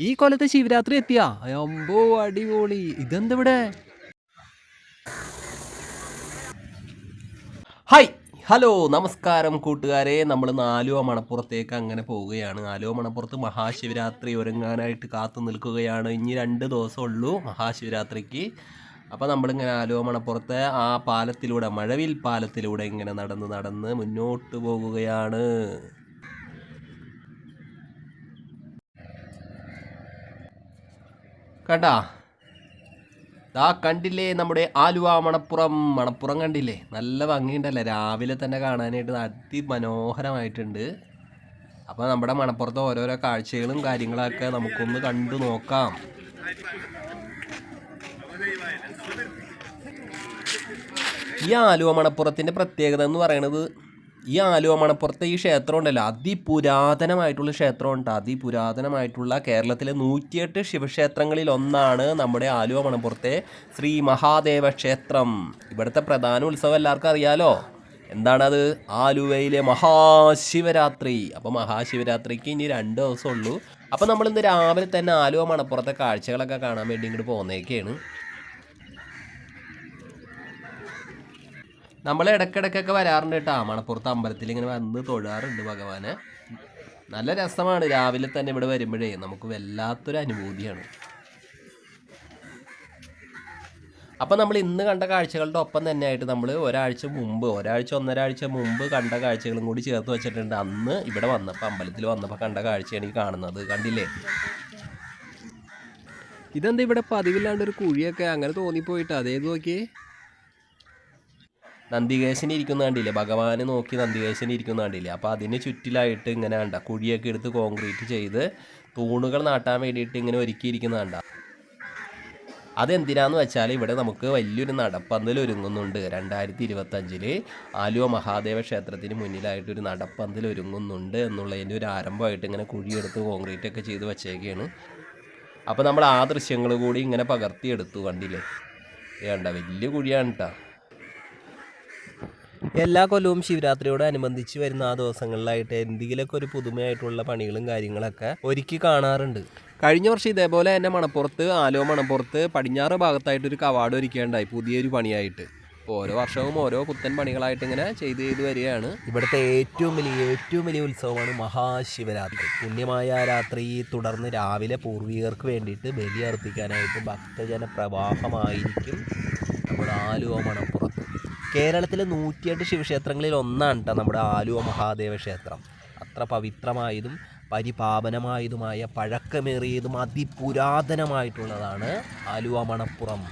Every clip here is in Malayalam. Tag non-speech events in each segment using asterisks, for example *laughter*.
ഈ കൊല്ലത്തെ ശിവരാത്രി എത്തിയാ? അമ്പോ അടിപൊളി. ഇതെന്തവിടെ? ഹായ്. ഹലോ നമസ്കാരം കൂട്ടുകാരെ. നമ്മൾ നാലുവ മണപ്പുറത്തേക്ക് അങ്ങനെ പോവുകയാണ്. ആലുവ മണപ്പുറത്ത് മഹാശിവരാത്രി ഒരുങ്ങാനായിട്ട് കാത്തു നിൽക്കുകയാണ്. ഇനി രണ്ട് ദിവസം ഉള്ളൂ മഹാശിവരാത്രിക്ക്. അപ്പോൾ നമ്മളിങ്ങനെ ആലുവ മണപ്പുറത്തെ ആ പാലത്തിലൂടെ മഴവിൽ പാലത്തിലൂടെ ഇങ്ങനെ നടന്ന് നടന്ന് മുന്നോട്ട് പോകുകയാണ് കണ്ടാ? ദാ കണ്ടില്ലേ നമ്മുടെ ആലുവ മണപ്പുറം? മണപ്പുറം കണ്ടില്ലേ? നല്ല ഭംഗിയുണ്ടല്ലേ? രാവിലെ തന്നെ കാണാനായിട്ട് അതിമനോഹരമായിട്ടുണ്ട്. അപ്പോൾ നമ്മുടെ മണപ്പുറത്തെ ഓരോരോ കാഴ്ചകളും കാര്യങ്ങളൊക്കെ നമുക്കൊന്ന് കണ്ടു നോക്കാം. ഈ ആലുവ മണപ്പുറത്തിന്റെ പ്രത്യേകത എന്ന് പറയുന്നത് ഈ ആലുവ മണപ്പുറത്തെ ഈ ക്ഷേത്രം ഉണ്ടല്ലോ അതിപുരാതനമായിട്ടുള്ള ക്ഷേത്രം ഉണ്ട്. അതിപുരാതനമായിട്ടുള്ള കേരളത്തിലെ നൂറ്റിയെട്ട് ശിവക്ഷേത്രങ്ങളിൽ ഒന്നാണ് നമ്മുടെ ആലുവ മണപ്പുറത്തെ ശ്രീ മഹാദേവ ക്ഷേത്രം. ഇവിടുത്തെ പ്രധാന ഉത്സവം എല്ലാവർക്കും അറിയാലോ? എന്താണത്? ആലുവയിലെ മഹാശിവരാത്രി. അപ്പോൾ മഹാശിവരാത്രിക്ക് ഇനി രണ്ട് ദിവസമുള്ളൂ അപ്പോൾ നമ്മളിന്ന് രാവിലെ തന്നെ ആലുവ മണപ്പുറത്തെ കാഴ്ചകളൊക്കെ കാണാൻ വേണ്ടി ഇങ്ങോട്ട് പോകുന്നേക്കാണ് നമ്മൾ ഇടയ്ക്കിടയ്ക്കൊക്കെ വരാറുണ്ട് കേട്ടോ. മണപ്പുറത്ത് അമ്പലത്തിൽ ഇങ്ങനെ വന്ന് തൊഴാറുണ്ട് ഭഗവാനെ. നല്ല രസമാണ്. രാവിലെ തന്നെ ഇവിടെ വരുമ്പോഴേ നമുക്ക് വല്ലാത്തൊരു അനുഭൂതിയാണ്. അപ്പം നമ്മൾ ഇന്ന് കണ്ട കാഴ്ചകളുടെ ഒപ്പം തന്നെയായിട്ട് നമ്മൾ ഒരാഴ്ച മുമ്പ് ഒരാഴ്ച ഒന്നരാഴ്ച മുമ്പ് കണ്ട കാഴ്ചകളും കൂടി ചേർത്ത് വെച്ചിട്ടുണ്ട്. അന്ന് ഇവിടെ വന്നപ്പോൾ അമ്പലത്തിൽ വന്നപ്പോൾ കണ്ട കാഴ്ചയാണ് ഈ കാണുന്നത്. കണ്ടില്ലേ? ഇതെന്താ ഇവിടെ പതിവില്ലാണ്ട് ഒരു കുഴിയൊക്കെ അങ്ങനെ തോന്നിപ്പോയിട്ട്? അതേത് നോക്കിയേ? നന്ദികേശന് ഇരിക്കുന്ന കണ്ടില്ലേ? ഭഗവാനെ നോക്കി നന്ദികേശന് ഇരിക്കുന്ന കണ്ടില്ലേ? അപ്പോൾ അതിന് ചുറ്റിലായിട്ട് ഇങ്ങനെ കണ്ട കുഴിയൊക്കെ എടുത്ത് കോൺക്രീറ്റ് ചെയ്ത് തൂണുകൾ നാട്ടാൻ വേണ്ടിയിട്ട് ഇങ്ങനെ ഒരുക്കിയിരിക്കുന്ന കണ്ട. അതെന്തിനാന്ന് വെച്ചാൽ ഇവിടെ നമുക്ക് വലിയൊരു നടപ്പന്തൽ ഒരുങ്ങുന്നുണ്ട്. രണ്ടായിരത്തി ഇരുപത്തഞ്ചിൽ ആലുവ മഹാദേവ ക്ഷേത്രത്തിന് മുന്നിലായിട്ടൊരു നടപ്പന്തൽ ഒരുങ്ങുന്നുണ്ട് എന്നുള്ളതിന്റെ ഒരു ആരംഭമായിട്ട് ഇങ്ങനെ കുഴിയെടുത്ത് കോൺക്രീറ്റ് ഒക്കെ ചെയ്ത് വച്ചേക്കാണ്. അപ്പോൾ നമ്മൾ ആ ദൃശ്യങ്ങൾ കൂടി ഇങ്ങനെ പകർത്തിയെടുത്തു കണ്ടില്ലേ? വേണ്ട വലിയ കുഴിയാണ് കേട്ടോ. എല്ലാ കൊല്ലവും ശിവരാത്രിയോടനുബന്ധിച്ച് വരുന്ന ആ ദിവസങ്ങളിലായിട്ട് എന്തെങ്കിലുമൊക്കെ ഒരു പുതുമയായിട്ടുള്ള പണികളും കാര്യങ്ങളൊക്കെ ഒരുക്കി കാണാറുണ്ട്. കഴിഞ്ഞ വർഷം ഇതേപോലെ തന്നെ മണപ്പുറത്ത് ആലോ മണപ്പുറത്ത് പടിഞ്ഞാറ് ഭാഗത്തായിട്ട് ഒരു കവാട് ഒരുക്കേണ്ടായി പുതിയൊരു പണിയായിട്ട്. ഓരോ വർഷവും ഓരോ പുത്തൻ പണികളായിട്ട് ഇങ്ങനെ ചെയ്ത് ചെയ്ത് വരികയാണ്. ഇവിടുത്തെ ഏറ്റവും വലിയ ഏറ്റവും വലിയ ഉത്സവമാണ് മഹാശിവരാത്രി. പുണ്യമായ രാത്രി തുടർന്ന് രാവിലെ പൂർവികർക്ക് വേണ്ടിയിട്ട് ബലി അർപ്പിക്കാനായിട്ട് ഭക്തജന പ്രവാഹമായിരിക്കും നമ്മുടെ ആലുവ മണപ്പുറത്ത് കേരളത്തിലെ നൂറ്റിയെട്ട് ശിവക്ഷേത്രങ്ങളിൽ ഒന്നാണ് കേട്ടോ നമ്മുടെ ആലുവ മഹാദേവ ക്ഷേത്രം. അത്ര പവിത്രമായതും പരിപാവനമായതുമായ പഴക്കമേറിയതും അതിപുരാതനമായിട്ടുള്ളതാണ് ആലുവ മണപ്പുറം.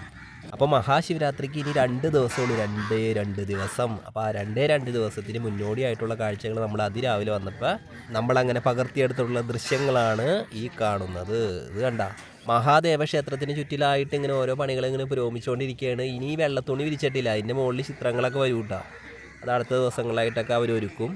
അപ്പോൾ മഹാശിവരാത്രിക്ക് ഇനി രണ്ട് ദിവസമുള്ളൂ രണ്ടേ രണ്ട് ദിവസം. അപ്പോൾ ആ രണ്ടേ രണ്ട് ദിവസത്തിന് മുന്നോടിയായിട്ടുള്ള കാഴ്ചകൾ നമ്മൾ അതിരാവിലെ വന്നപ്പോൾ നമ്മളങ്ങനെ പകർത്തിയെടുത്തുള്ള ദൃശ്യങ്ങളാണ് ഈ കാണുന്നത്. ഇത് കണ്ട? മഹാദേവ ക്ഷേത്രത്തിന് ചുറ്റിലായിട്ട് ഇങ്ങനെ ഓരോ പണികൾ ഇങ്ങനെ പുരോഗമിച്ചുകൊണ്ടിരിക്കുകയാണ്. ഇനി വെള്ളത്തുണി വിരിച്ചിട്ടില്ല. അതിന്റെ മുകളിൽ ചിത്രങ്ങളൊക്കെ വരും അത് അടുത്ത ദിവസങ്ങളായിട്ടൊക്കെ അവർ ഒരുക്കും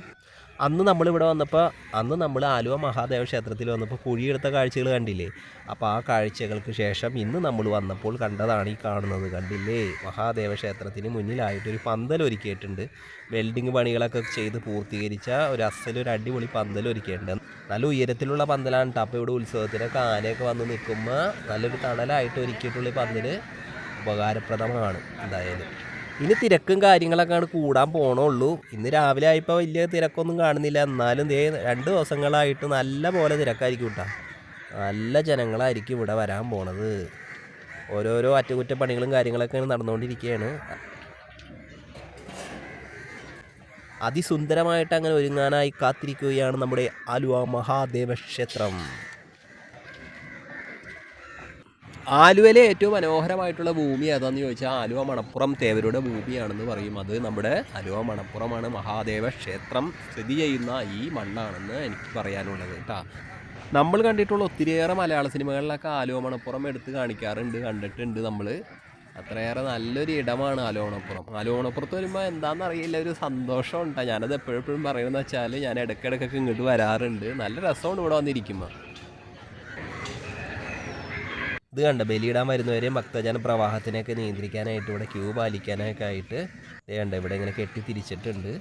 അന്ന് നമ്മളിവിടെ വന്നപ്പോൾ അന്ന് നമ്മൾ ആലുവ മഹാദേവ ക്ഷേത്രത്തിൽ വന്നപ്പോൾ കുഴിയെടുത്ത കാഴ്ചകൾ കണ്ടില്ലേ? അപ്പോൾ ആ കാഴ്ചകൾക്ക് ശേഷം ഇന്ന് നമ്മൾ വന്നപ്പോൾ കണ്ടതാണ് ഈ കാണുന്നത് കണ്ടില്ലേ? മഹാദേവ ക്ഷേത്രത്തിന് മുന്നിലായിട്ടൊരു പന്തൽ ഒരുക്കിയിട്ടുണ്ട്. വെൽഡിങ് പണികളൊക്കെ ചെയ്ത് പൂർത്തീകരിച്ച ഒരു അസലൊരു അടിപൊളി പന്തൽ ഒരുക്കിയിട്ടുണ്ട്. നല്ല ഉയരത്തിലുള്ള പന്തലാണ് കേട്ടോ അപ്പോൾ ഇവിടെ ഉത്സവത്തിനൊക്കെ ആനയൊക്കെ വന്ന് നിൽക്കുമ്പോൾ നല്ലൊരു തണലായിട്ട് ഒരുക്കിയിട്ടുള്ള പന്തൽ ഉപകാരപ്രദമാണ് എന്തായാലും. ഇനി തിരക്കും കാര്യങ്ങളൊക്കെയാണ് കൂടാൻ പോണുള്ളൂ. ഇന്ന് രാവിലെ ആയപ്പോൾ വലിയ തിരക്കൊന്നും കാണുന്നില്ല. എന്നാലും ദേ രണ്ട് ദിവസങ്ങളായിട്ട് നല്ല പോലെ തിരക്കായിരിക്കും കേട്ടോ നല്ല ജനങ്ങളായിരിക്കും ഇവിടെ വരാൻ പോണത്. ഓരോരോ അറ്റകുറ്റപ്പണികളും കാര്യങ്ങളൊക്കെയാണ് നടന്നുകൊണ്ടിരിക്കുകയാണ് അതിസുന്ദരമായിട്ട് അങ്ങനെ ഒരുങ്ങാനായി കാത്തിരിക്കുകയാണ് നമ്മുടെ ആലുവ മഹാദേവ ക്ഷേത്രം. ആലുവയിലെ ഏറ്റവും മനോഹരമായിട്ടുള്ള ഭൂമി ഏതാന്ന് ചോദിച്ചാൽ ആലുവ മണപ്പുറം തേവരുടെ ഭൂമിയാണെന്ന് പറയും. അത് നമ്മുടെ ആലുവ മണപ്പുറമാണ്. മഹാദേവ ക്ഷേത്രം സ്ഥിതി ചെയ്യുന്ന ഈ മണ്ണാണെന്ന് എനിക്ക് പറയാനുള്ളത് കേട്ടോ നമ്മൾ കണ്ടിട്ടുള്ള ഒത്തിരിയേറെ മലയാള സിനിമകളിലൊക്കെ ആലുവ മണപ്പുറം എടുത്ത് കാണിക്കാറുണ്ട് കണ്ടിട്ടുണ്ട് നമ്മൾ അത്രയേറെ നല്ലൊരു ഇടമാണ് ആലോണപ്പുറം ആലോണപ്പുറത്ത് വരുമ്പോൾ എന്താണെന്ന് അറിയില്ല ഒരു സന്തോഷം ഞാനത് എപ്പോഴെപ്പോഴും പറയുന്നത് വെച്ചാൽ ഞാൻ ഇടയ്ക്കിടയ്ക്കൊക്കെ ഇങ്ങോട്ട് വരാറുണ്ട്. നല്ല രസമാണ് ഇവിടെ വന്നിരിക്കുമ്പോൾ ഇത് കണ്ട ബലിയിടാൻ വരുന്നവരെ ഭക്തജന പ്രവാഹത്തിനെയൊക്കെ നിയന്ത്രിക്കാനായിട്ട് ഇവിടെ ക്യൂ പാലിക്കാനൊക്കെ ആയിട്ട് ഇത് കണ്ട ഇവിടെ ഇങ്ങനെ കെട്ടി തിരിച്ചിട്ടുണ്ട്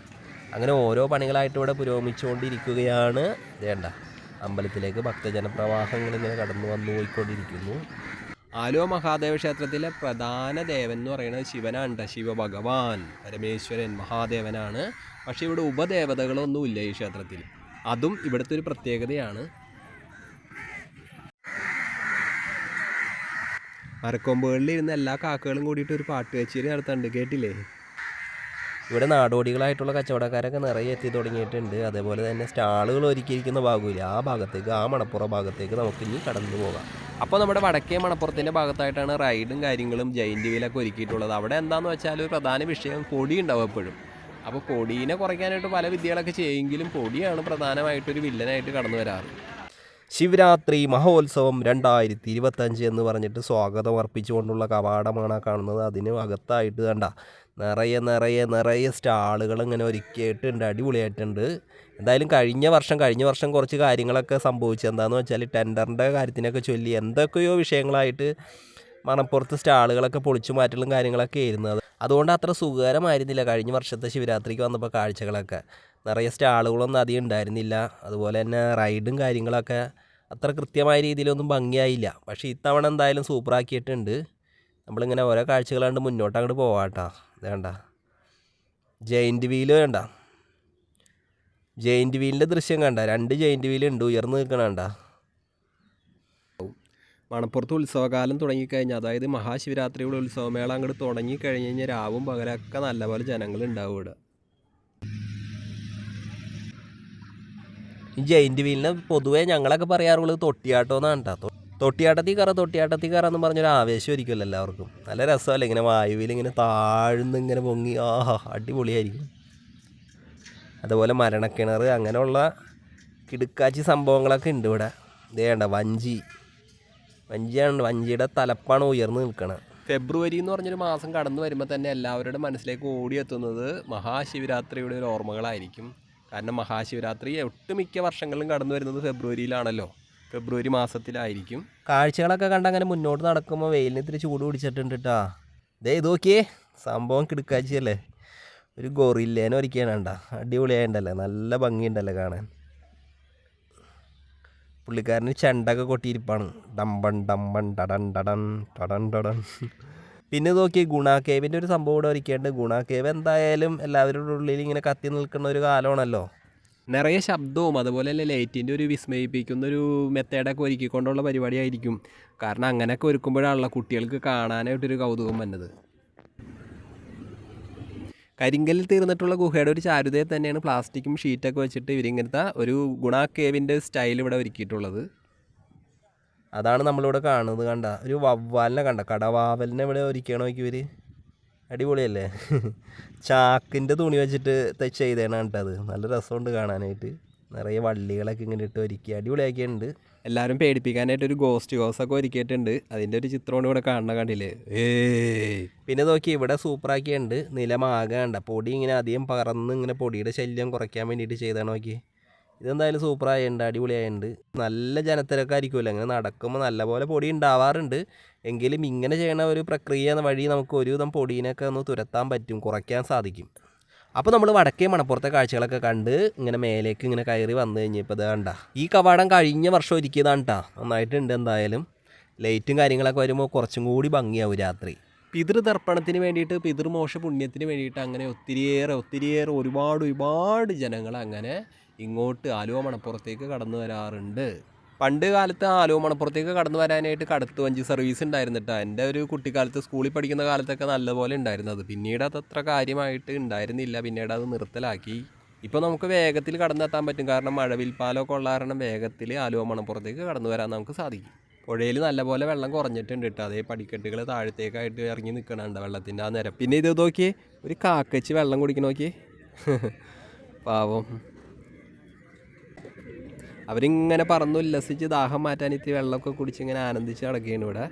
അങ്ങനെ ഓരോ പണികളായിട്ട് ഇവിടെ പുരോഗമിച്ചുകൊണ്ടിരിക്കുകയാണ്. ഇത് കണ്ട അമ്പലത്തിലേക്ക് ഭക്തജന പ്രവാഹങ്ങൾ ഇങ്ങനെ കടന്നു വന്നു പോയിക്കൊണ്ടിരിക്കുന്നു. ആലുവ മഹാദേവ ക്ഷേത്രത്തിലെ പ്രധാന ദേവൻ എന്ന് പറയുന്നത് ശിവനാണ് ശിവഭഗവാൻ. പരമേശ്വരൻ മഹാദേവനാണ്. പക്ഷേ ഇവിടെ ഉപദേവതകളൊന്നുമില്ല ഈ ക്ഷേത്രത്തിൽ. അതും ഇവിടുത്തെ ഒരു പ്രത്യേകതയാണ്. മരക്കൊമ്പുകളിൽ ഇരുന്ന എല്ലാ കാക്കകളും കൂടിയിട്ട് ഒരു പാട്ട് കച്ചേരി നടത്തുന്നുണ്ട് കേട്ടില്ലേ? ഇവിടെ നാടോടികളായിട്ടുള്ള കച്ചവടക്കാരൊക്കെ നിറയെ എത്തി തുടങ്ങിയിട്ടുണ്ട്. അതേപോലെ തന്നെ സ്റ്റാളുകൾ ഒരുക്കിയിരിക്കുന്ന ഭാഗമില്ല. ആ ഭാഗത്തേക്ക് ആ മണപ്പുറ ഭാഗത്തേക്ക് നമുക്ക് ഇനി കടന്നു പോകാം. അപ്പോൾ നമ്മുടെ വടക്കേ മണപ്പുറത്തിന്റെ ഭാഗത്തായിട്ടാണ് റൈഡും കാര്യങ്ങളും ജയിന്റ് വീലൊക്കെ ഒരുക്കിയിട്ടുള്ളത്. അവിടെ എന്താണെന്ന് വെച്ചാൽ ഒരു പ്രധാന വിഷയം പൊടി ഉണ്ടാവും എപ്പോഴും. അപ്പോൾ പൊടീനെ കുറയ്ക്കാനായിട്ട് പല വിദ്യകളൊക്കെ ചെയ്യുമെങ്കിലും പൊടിയാണ് പ്രധാനമായിട്ടൊരു വില്ലനായിട്ട് കടന്നു വരാറ്. ശിവരാത്രി മഹോത്സവം രണ്ടായിരത്തി ഇരുപത്തഞ്ച് എന്ന് പറഞ്ഞിട്ട് സ്വാഗതം അർപ്പിച്ചുകൊണ്ടുള്ള കവാടമാണ് കാണുന്നത്. അതിന് അകത്തായിട്ട് കണ്ട നിറയെ നിറയെ നിറയെ സ്റ്റാളുകൾ ഇങ്ങനെ ഒരുക്കിയിട്ടുണ്ട് അടിപൊളിയായിട്ടുണ്ട്. എന്തായാലും കഴിഞ്ഞ വർഷം കഴിഞ്ഞ വർഷം കുറച്ച് കാര്യങ്ങളൊക്കെ സംഭവിച്ചത് എന്താണെന്ന് വെച്ചാൽ ടെൻഡറിന്റെ കാര്യത്തിനൊക്കെ ചൊല്ലി എന്തൊക്കെയോ വിഷയങ്ങളായിട്ട് മണപ്പുറത്ത് സ്റ്റാളുകളൊക്കെ പൊളിച്ചു മാറ്റലും കാര്യങ്ങളൊക്കെ ആയിരുന്നു. അതുകൊണ്ട് അത്ര സുഖകരമായിരുന്നില്ല കഴിഞ്ഞ വർഷത്തെ ശിവരാത്രിക്ക് വന്നപ്പോൾ കാഴ്ചകളൊക്കെ. നിറയെ സ്റ്റാളുകളൊന്നും അധികം ഉണ്ടായിരുന്നില്ല. അതുപോലെ തന്നെ റൈഡും കാര്യങ്ങളൊക്കെ അത്ര കൃത്യമായ രീതിയിലൊന്നും ഭംഗിയായില്ല. പക്ഷേ ഇത്തവണ എന്തായാലും സൂപ്പറാക്കിയിട്ടുണ്ട് നമ്മളിങ്ങനെ ഓരോ കാഴ്ചകളാണ്ട് മുന്നോട്ട് അങ്ങോട്ട് പോവാട്ടോ. വേണ്ട ജയിന്റ് വീൽ വേണ്ട ജയിന്റ് വീലിന്റെ ദൃശ്യം കണ്ട. രണ്ട് ജയിന്റ് വീലുണ്ട് ഉയർന്നു നിൽക്കണണ്ട മണപ്പുറത്ത് ഉത്സവകാലം തുടങ്ങിക്കഴിഞ്ഞാൽ അതായത് മഹാശിവരാത്രിയുടെ ഉത്സവമേള അങ്ങോട്ട് തുടങ്ങിക്കഴിഞ്ഞ് കഴിഞ്ഞാൽ രാവും പകലൊക്കെ നല്ലപോലെ ജനങ്ങൾ ഉണ്ടാവും ഇവിടെ. ഈ ജയിന്റ് വീലിനെ പൊതുവേ ഞങ്ങളൊക്കെ പറയാറുള്ളത് തൊട്ടിയാട്ടം എന്നാണ് കേട്ടോ. തൊട്ടിയാട്ടത്തിൽ കറ തൊട്ടിയാട്ടത്തിൽ കറ എന്ന് പറഞ്ഞൊരു ആവേശം ഒരിക്കുമല്ലോ എല്ലാവർക്കും. നല്ല രസമല്ലേ ഇങ്ങനെ വായുവിൽ ഇങ്ങനെ താഴ്ന്ന് ഇങ്ങനെ പൊങ്ങി ആഹാ അടിപൊളിയായിരിക്കും. അതുപോലെ മരണക്കിണർ അങ്ങനെയുള്ള കിടുക്കാച്ചി സംഭവങ്ങളൊക്കെ ഉണ്ട് ഇവിടെ. ഇതേണ്ട വഞ്ചി. വഞ്ചിയാണ് വഞ്ചിയുടെ തലപ്പാണ് ഉയർന്നു നിൽക്കണത്. ഫെബ്രുവരി എന്ന് പറഞ്ഞൊരു മാസം കടന്നു വരുമ്പോൾ തന്നെ എല്ലാവരുടെ മനസ്സിലേക്ക് ഓടിയെത്തുന്നത് മഹാശിവരാത്രിയുടെ ഒരു ഓർമ്മകളായിരിക്കും. കാരണം മഹാശിവരാത്രി ഒട്ടുമിക്ക വർഷങ്ങളിലും കടന്നു വരുന്നത് ഫെബ്രുവരിയിലാണല്ലോ. ഫെബ്രുവരി മാസത്തിലായിരിക്കും. കാഴ്ചകളൊക്കെ കണ്ട് അങ്ങനെ മുന്നോട്ട് നടക്കുമ്പോൾ വെയിലിന് ഇത്തിരി ചൂട് പിടിച്ചിട്ടുണ്ട് കേട്ടാ ദേ ഇത് നോക്കിയേ. സംഭവം കിടക്കാഴ്ചയല്ലേ. ഒരു ഗൊറില്ലേനെ ഒരുക്കിയാണണ്ട അടിപൊളിയായിണ്ടല്ലേ. നല്ല ഭംഗിയുണ്ടല്ലേ കാണാൻ. പുള്ളിക്കാരന് ചെണ്ടൊക്കെ കൊട്ടിയിരിപ്പാണ്. ഡമ്പൺ ഡമ്പൺ ടടൻ ടടൻ ടടൻ ടടൻ. പിന്നെ നോക്കി ഗുണ കേവിന്റെ ഒരു സംഭവം ഇവിടെ ഒരുക്കിയുണ്ട് ഗുണ കേവ് എന്തായാലും എല്ലാവരുടെ ഉള്ളിൽ ഇങ്ങനെ കത്തി നിൽക്കുന്ന ഒരു കാലമാണല്ലോ. നിറയെ ശബ്ദവും അതുപോലെ തന്നെ ലൈറ്റിന്റെ ഒരു വിസ്മയിപ്പിക്കുന്ന ഒരു മെത്തേഡൊക്കെ ഒരുക്കിക്കൊണ്ടുള്ള പരിപാടിയായിരിക്കും. കാരണം അങ്ങനെയൊക്കെ ഒരുക്കുമ്പോഴാണല്ലോ കുട്ടികൾക്ക് കാണാനായിട്ടൊരു കൗതുകം വന്നത്. കരിങ്കല്ലിൽ തീർന്നിട്ടുള്ള ഗുഹയുടെ ഒരു ചാരുതയെ തന്നെയാണ് പ്ലാസ്റ്റിക്കും ഷീറ്റൊക്കെ വെച്ചിട്ട് ഇവരിങ്ങനത്തെ ഒരു ഗുണ കേവിന്റെ സ്റ്റൈൽ ഇവിടെ ഒരുക്കിയിട്ടുള്ളത്. അതാണ് നമ്മളിവിടെ കാണുന്നത് കണ്ട. ഒരു വവ്വാലിനെ കണ്ട. കടവാവലിനെ ഇവിടെ ഒരുക്കണം നോക്കി ഇവർ അടിപൊളിയല്ലേ? *laughs* ചാക്കിന്റെ തുണി വെച്ചിട്ട് തെച്ച് ചെയ്തേണ കണ്ടത്. നല്ല രസമുണ്ട് കാണാനായിട്ട്. നിറയെ വള്ളികളൊക്കെ ഇങ്ങനെ ഇട്ട് ഒരുക്കി. അടിപൊളിയാക്കിയിട്ടുണ്ട് എല്ലാവരും പേടിപ്പിക്കാനായിട്ട് ഒരു ഗോസ്റ്റ് ഹൗസ് ഒക്കെ ഒരുക്കിയിട്ടുണ്ട്. അതിന്റെ ഒരു ചിത്രമാണ് ഇവിടെ കാണുന്ന കണ്ടില്ലേ? ഏ പിന്നെ നോക്കി ഇവിടെ സൂപ്പറാക്കിയുണ്ട് നിലമാകണ്ട പൊടി ഇങ്ങനെ അധികം പറന്ന് ഇങ്ങനെ പൊടിയുടെ ശല്യം കുറയ്ക്കാൻ വേണ്ടിയിട്ട് ചെയ്താണ് നോക്കി ഇതെന്തായാലും സൂപ്പറായുണ്ട് അടിപൊളിയായുണ്ട്. നല്ല ജനത്തിരക്കായിരിക്കുമല്ലോ അങ്ങനെ നടക്കുമ്പോൾ നല്ലപോലെ പൊടി ഉണ്ടാവാറുണ്ട് എങ്കിലും ഇങ്ങനെ ചെയ്യണ ഒരു പ്രക്രിയ വഴി നമുക്ക് ഒരുവിധം പൊടീനൊക്കെ ഒന്ന് തുരത്താൻ പറ്റും കുറയ്ക്കാൻ സാധിക്കും. അപ്പോൾ നമ്മൾ വടക്കേ മണപ്പുറത്തെ കാഴ്ചകളൊക്കെ കണ്ട് ഇങ്ങനെ മേലേക്ക് ഇങ്ങനെ കയറി വന്നു കഴിഞ്ഞപ്പോൾ ഇത് കണ്ട ഈ കവാടം കഴിഞ്ഞ വർഷം ഒരുക്കിയതാണ് കേട്ടോ നന്നായിട്ടുണ്ട് എന്തായാലും. ലൈറ്റും കാര്യങ്ങളൊക്കെ വരുമ്പോൾ കുറച്ചും കൂടി ഭംഗിയാവും രാത്രി. പിതൃതർപ്പണത്തിന് വേണ്ടിയിട്ട് പിതൃമോക്ഷ പുണ്യത്തിന് വേണ്ടിയിട്ട് അങ്ങനെ ഒത്തിരിയേറെ ഒത്തിരിയേറെ ഒരുപാട് ഒരുപാട് ജനങ്ങൾ അങ്ങനെ ഇങ്ങോട്ട് ആലുവ മണപ്പുറത്തേക്ക് കടന്നു വരാറുണ്ട്. പണ്ട് കാലത്ത് ആലുവ മണപ്പുറത്തേക്ക് കടന്നു വരാനായിട്ട് കടത്തു വഞ്ചി സർവീസ് ഉണ്ടായിരുന്നു കേട്ടോ എന്റെ ഒരു കുട്ടിക്കാലത്ത് സ്കൂളിൽ പഠിക്കുന്ന കാലത്തൊക്കെ നല്ലപോലെ ഉണ്ടായിരുന്നത്. പിന്നീട് അത് അത്ര കാര്യമായിട്ട് ഉണ്ടായിരുന്നില്ല. പിന്നീട് അത് നിർത്തലാക്കി. ഇപ്പോൾ നമുക്ക് വേഗത്തിൽ കടന്നെത്താൻ പറ്റും. കാരണം മഴവിൽ പാലമൊക്കെ ഉള്ള കാരണം വേഗത്തിൽ ആലുവ മണപ്പുറത്തേക്ക് കടന്നു വരാൻ നമുക്ക് സാധിക്കും. പുഴയിൽ നല്ലപോലെ വെള്ളം കുറഞ്ഞിട്ടുണ്ട് കേട്ടോ. അതേ പടിക്കെട്ടുകൾ താഴത്തേക്കായിട്ട് ഇറങ്ങി നിൽക്കണുണ്ട് വെള്ളത്തിന്റെ ആ നിരം. പിന്നെ ഇത് നോക്കിയേ ഒരു കാക്കച്ച് വെള്ളം കുടിക്കണ നോക്കിയേ. *laughs* പാവം. അവരിങ്ങനെ പറന്ന് ഉല്ലസിച്ച് ദാഹം മാറ്റാൻ ഇത്തിരി വെള്ളമൊക്കെ കുടിച്ച് ഇങ്ങനെ ആനന്ദിച്ച് നടക്കുകയാണ് ഇവിടെ.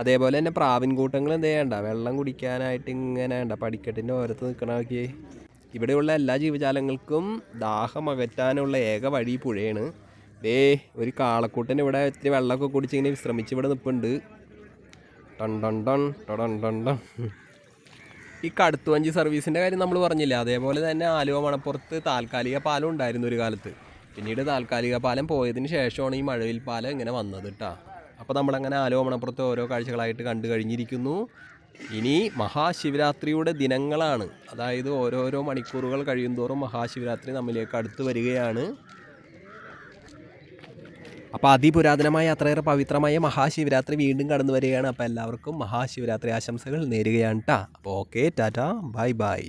അതേപോലെ തന്നെ പ്രാവിൻ കൂട്ടങ്ങൾ എന്ത് ചെയ്യണ്ട വെള്ളം കുടിക്കാനായിട്ട് ഇങ്ങനെ വേണ്ട പടിക്കെട്ടിന്റെ ഓരത്ത് നിൽക്കണ നോക്കിയേ. ഇവിടെയുള്ള എല്ലാ ജീവജാലങ്ങൾക്കും ദാഹം അകറ്റാനുള്ള ഏക വഴി പുഴയാണ്. ദേ ഒരു കാളക്കൂട്ടൻ ഇവിടെ ഇത്തിരി വെള്ളമൊക്കെ കുടിച്ച് ഇങ്ങനെ വിശ്രമിച്ച് ഇവിടെ നിൽപ്പുണ്ട്. ടൺ ടൺ ടൺ ടൺ ടൺ. ഈ കടുത്തുവഞ്ചി സർവീസിന്റെ കാര്യം നമ്മൾ പറഞ്ഞില്ലേ? അതേപോലെ തന്നെ ആലുവ മണപ്പുറത്ത് താൽക്കാലിക പാലം ഉണ്ടായിരുന്നു ഒരു കാലത്ത്. പിന്നീട് താൽക്കാലിക പാലം പോയതിന് ശേഷമാണ് ഈ മഴവിൽ പാലം ഇങ്ങനെ വന്നത് കേട്ടോ അപ്പോൾ നമ്മളങ്ങനെ ആലോമണപ്പുറത്ത് ഓരോ കാഴ്ചകളായിട്ട് കണ്ടു കഴിഞ്ഞിരിക്കുന്നു. ഇനി മഹാശിവരാത്രിയുടെ ദിനങ്ങളാണ്. അതായത് ഓരോരോ മണിക്കൂറുകൾ കഴിയുന്തോറും മഹാശിവരാത്രി നമ്മിലേക്ക് അടുത്ത് വരികയാണ്. അപ്പോൾ അതിപുരാതനമായ അത്രയേറെ പവിത്രമായ മഹാശിവരാത്രി വീണ്ടും കടന്നു വരികയാണ് അപ്പോൾ എല്ലാവർക്കും മഹാശിവരാത്രി ആശംസകൾ നേരുകയാണ് കേട്ടോ അപ്പോൾ ഓക്കെ ടാറ്റ. Bye bye.